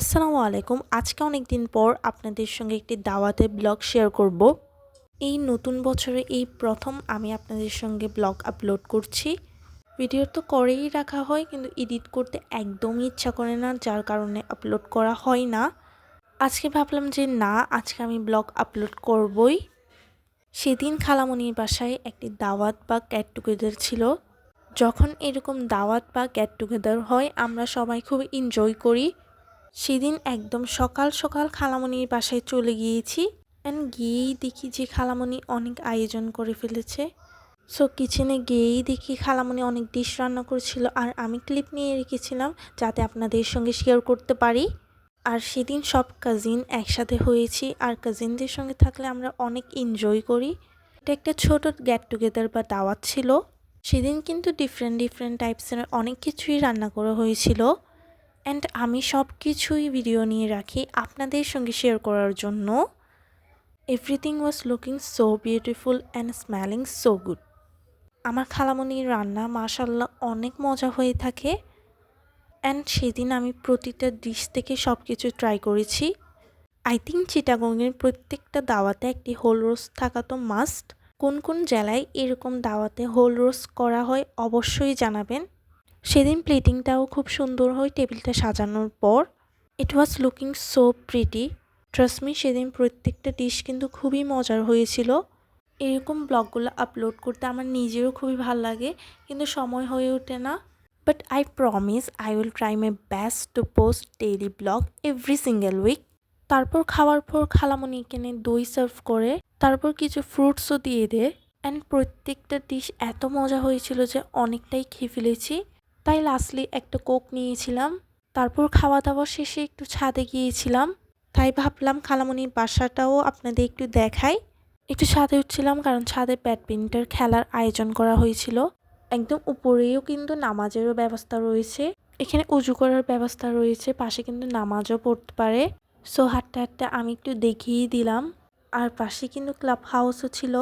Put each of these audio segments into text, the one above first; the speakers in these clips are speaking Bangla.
আসসালামু আলাইকুম। আজকে অনেক দিন পর আপনাদের সঙ্গে একটি দাওয়াতে ব্লগ শেয়ার করব। এই নতুন বছরে এই প্রথম আমি আপনাদের সঙ্গে ব্লগ আপলোড করছি। ভিডিও তো করেই রাখা হয়, কিন্তু এডিট করতে একদমই ইচ্ছা করে না, যার কারণে আপলোড করা হয় না। আজকে ভাবলাম যে না, আজকে আমি ব্লগ আপলোড করবই। সেদিন খালামণির বাসায় একটি দাওয়াত বা গ্যাট টুগেদার ছিল। যখন এরকম দাওয়াত বা গ্যাট টুগেদার হয়, আমরা সবাই খুব এনজয় করি। সেদিন একদম সকাল সকাল খালামণির বাসায় চলে গিয়েছি অ্যান্ড গিয়েই দেখি যে খালামণি অনেক আয়োজন করে ফেলেছে। সো কিচেনে গিয়েই দেখি খালামণি অনেক ডিশ রান্না করেছিল আর আমি ক্লিপ নিয়ে রেখেছিলাম যাতে আপনাদের সঙ্গে শেয়ার করতে পারি। আর সেদিন সব কাজিন একসাথে হয়েছি আর কাজিনদের সঙ্গে থাকলে আমরা অনেক এনজয় করি। এটা একটা ছোট গেট টুগেদার বা দাওয়াত ছিল। সেদিন কিন্তু ডিফারেন্ট ডিফারেন্ট টাইপসের অনেক কিছুই রান্না করা হয়েছিল। অ্যান্ড আমি সব কিছুই ভিডিও নিয়ে রাখি আপনাদের সঙ্গে শেয়ার করার জন্য। Everything was looking so beautiful and smelling so good আমার খালামণির রান্না মাশাল্লাহ অনেক মজা হয়ে থাকে। অ্যান্ড সেদিন আমি প্রতিটা ডিশ থেকে সব কিছু ট্রাই করেছি। আই থিঙ্ক চিটাগংয়ের প্রত্যেকটা দাওয়াতে একটি হোল রোস্ট থাকা তো মাস্ট কোন কোন জেলায় এরকম দাওয়াতে হোল রোস্ট করা হয় অবশ্যই জানাবেন। সেদিন প্লেটিংটাও খুব সুন্দর হয় টেবিলটা সাজানোর পর। It was looking so pretty trust me সেদিন প্রত্যেকটা ডিশ কিন্তু খুবই মজার হয়েছিল। এরকম ব্লগগুলো আপলোড করতে আমার নিজেরও খুবই ভালো লাগে, কিন্তু সময় হয়ে ওঠে না। But I promise I will try my best to post daily blog every single week তারপর খাওয়ার পর খালামণি এখানে দই সার্ভ করে, তারপর কিছু ফ্রুটসও দিয়ে দেয় অ্যান্ড প্রত্যেকটা ডিশ এত মজা হয়েছিল যে অনেকটাই খেয়ে ফেলেছি। তাই লাস্টলি একটা কোক নিয়েছিলাম। তারপর খাওয়া দাওয়া শেষে একটু ছাদে গিয়েছিলাম। তাই ভাবলাম খালামণির বাসাটাও আপনাদের একটু দেখাই। একটু ছাদে উঠছিলাম কারণ ছাদে ব্যাডমিন্টন খেলার আয়োজন করা হয়েছিল। একদম উপরেও কিন্তু নামাজেরও ব্যবস্থা রয়েছে। এখানে উজু করার ব্যবস্থা রয়েছে, পাশে কিন্তু নামাজও পড়তে পারে। সো হাঁটতে হাঁটতে আমি একটু দেখিয়ে দিলাম। আর পাশে কিন্তু ক্লাব হাউসও ছিল।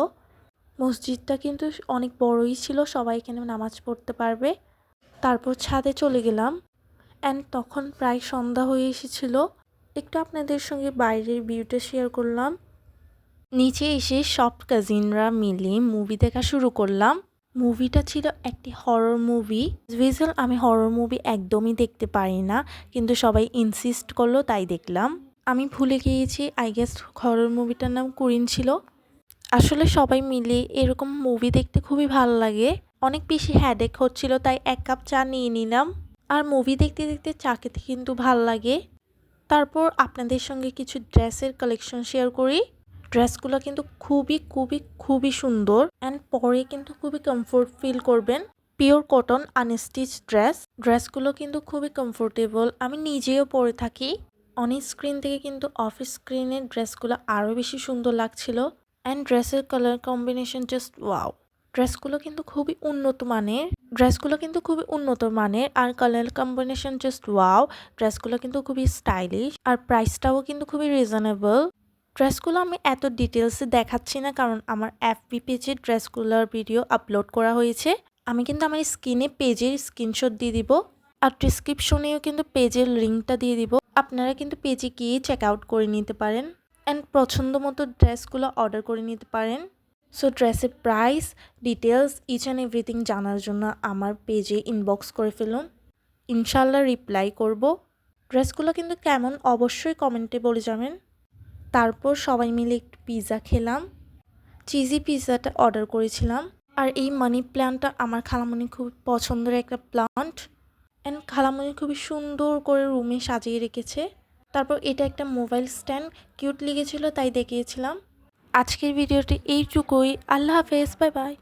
মসজিদটা কিন্তু অনেক বড়ই ছিল, সবাই এখানে নামাজ পড়তে পারবে। তারপর ছাদে চলে গেলাম। অ্যান্ড তখন প্রায় সন্ধ্যা হয়ে এসেছিল। একটু আপনাদের সঙ্গে বাইরের ভিউটা শেয়ার করলাম। নিচে এসে সব কাজিনরা মিলে মুভি দেখা শুরু করলাম। মুভিটা ছিল একটি হরর মুভি ভিজুয়াল আমি হরর মুভি একদমই দেখতে পারি না। কিন্তু সবাই ইনসিস্ট করল, তাই দেখলাম। আমি ভুলে গিয়েছি আই গেস হরর মুভিটার নাম কুরিন ছিল। আসলে সবাই মিলে এরকম মুভি দেখতে খুবই ভালো লাগে। অনেক বেশি হ্যাডেক হচ্ছিল, তাই এক কাপ চা নিয়ে নিলাম। আর মুভি দেখতে দেখতে চা খেতে কিন্তু ভালো লাগে। তারপর আপনাদের সঙ্গে কিছু ড্রেসের কালেকশন শেয়ার করি। ড্রেসগুলো কিন্তু খুবই খুবই খুবই সুন্দর। অ্যান্ড পরে কিন্তু খুবই কমফোর্ট ফিল করবেন। পিওর কটন আনস্টিচ ড্রেস ড্রেসগুলো কিন্তু খুবই কমফোর্টেবল আমি নিজেও পরে থাকি। অনেক স্ক্রিন থেকে কিন্তু অফিস স্ক্রিনের ড্রেসগুলো আরও বেশি সুন্দর লাগছিল। অ্যান্ড ড্রেসের কালার কম্বিনেশন জাস্ট ওয়াও ড্রেসগুলো কিন্তু খুবই উন্নত মানের ড্রেসগুলো কিন্তু খুবই উন্নত মানের আর কালার কম্বিনেশন জাস্ট ওয়াও ড্রেসগুলো কিন্তু খুবই স্টাইলিশ আর প্রাইসটাও কিন্তু খুবই রিজনেবল ড্রেসগুলো আমি এত ডিটেলসে দেখাচ্ছি না কারণ আমার এফবি পেজে ড্রেসগুলোর ভিডিও আপলোড করা হয়েছে। আমি কিন্তু আমার স্ক্রিনে পেজের স্ক্রিনশট দিয়ে দিব আর ডিসক্রিপশনেও কিন্তু পেজের লিঙ্কটা দিয়ে দিব। আপনারা কিন্তু পেজে গিয়ে চেক আউট করে নিতে পারেন অ্যান্ড পছন্দ মতো ড্রেসগুলো অর্ডার করে নিতে পারেন। সো ড্রেসের price details each and everything জানার জন্য আমার পেজে ইনবক্স করে ফেলুন। ইনশাল্লাহ রিপ্লাই করব। ড্রেসগুলো কিন্তু কেমন? অবশ্যই কমেন্টে বলে যাবেন। তারপর সবাই মিলে একটু পিৎজা খেলাম। চিজি পিৎজাটা অর্ডার করেছিলাম। আর এই মানি প্ল্যান্টটা আমার খালামণি খুব পছন্দের একটা প্লান্ট অ্যান্ড খালামণি খুবই সুন্দর করে রুমে সাজিয়ে রেখেছে। তারপর এটা একটা মোবাইল স্ট্যান্ড কিউট লেগেছিলো, তাই দেখিয়েছিলাম। আজকের ভিডিওটি এইটুকুই। আল্লাহ হাফেজ বাই বাই।